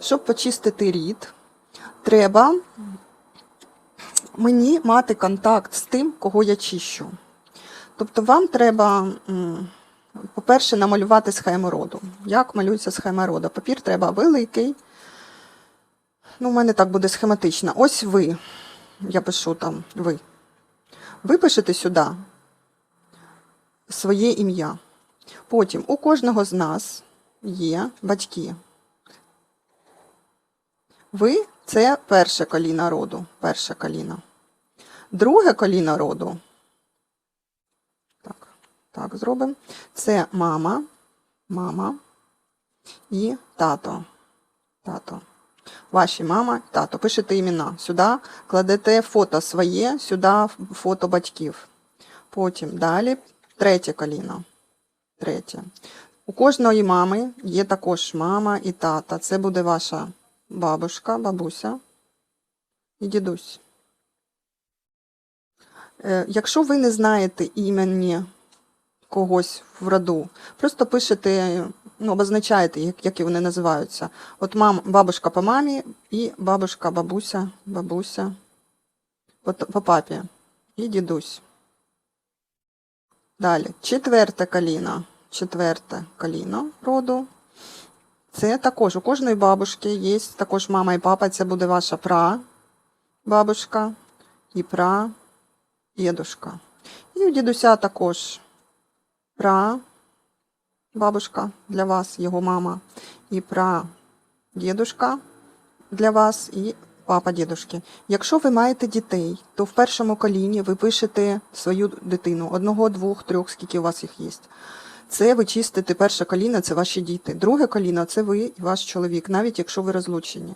Щоб почистити рід, треба мені мати контакт з тим, кого я чищу. Тобто вам треба, по-перше, намалювати схему роду. Як малюється схема роду? Папір треба великий. Ну, у мене так буде схематично. Ось ви. Я пишу там ви. Ви пишете сюди своє ім'я. Потім у кожного з нас є батьки. Ви це перше коліно роду. Перше коліно. Друге коліно роду. Так, так зробимо. Це мама, мама і тато. Тато. Ваші мама, тато. Пишете імена. Сюди кладете фото своє, сюди фото батьків. Потім далі третє коліно. Третє. У кожної мами є також мама і тата. Це буде ваша бабушка, бабуся і дідусь. Е, Якщо ви не знаєте імені когось в роду, просто пишете, ну, обозначаєте, як, які вони називаються. От мам, бабушка по мамі і бабушка, бабуся, бабуся по папі і дідусь. Далі, четверте коліно. Четверте коліно роду. Це також у кожної бабушки є також мама і папа. Це буде ваша пра бабушка і пра дідушка. І у дідуся також пра бабушка для вас, його мама, і пра дідушка для вас, і папа дідушки. Якщо ви маєте дітей, то в першому коліні ви пишете свою дитину одного, двох, трьох, скільки у вас їх є. Це ви чистите перше коліно, це ваші діти. Друге коліно це ви і ваш чоловік, навіть якщо ви розлучені.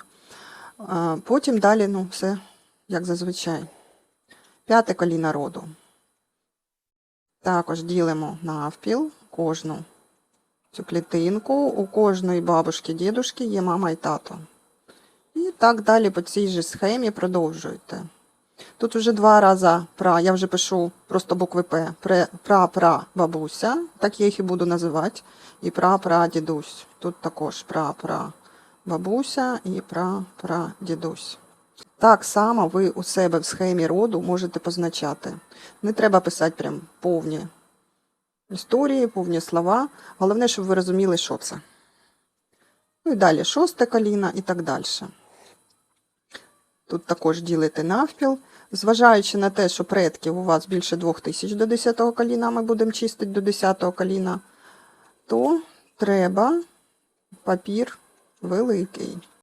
Потім далі, ну, все як зазвичай. П'яте коліно роду. Також ділимо навпіл кожну цю клітинку. У кожної бабушки, дідушки є мама і тато. І так далі по цій же схемі продовжуєте. Тут вже два рази пра, я вже пишу просто букви П. Пра-пра бабуся, так я їх і буду називати. І пра-пра дідусь. Тут також пра-пра бабуся і пра-пра дідусь. Так само ви у себе в схемі роду можете позначати. Не треба писати прям повні історії, повні слова. Головне, щоб ви розуміли, що це. Ну і далі шосте коліно і так далі. Тут також ділити навпіл. Зважаючи на те, що предків у вас більше 2000 до 10 коліна, ми будемо чистити до 10 коліна, то треба папір великий.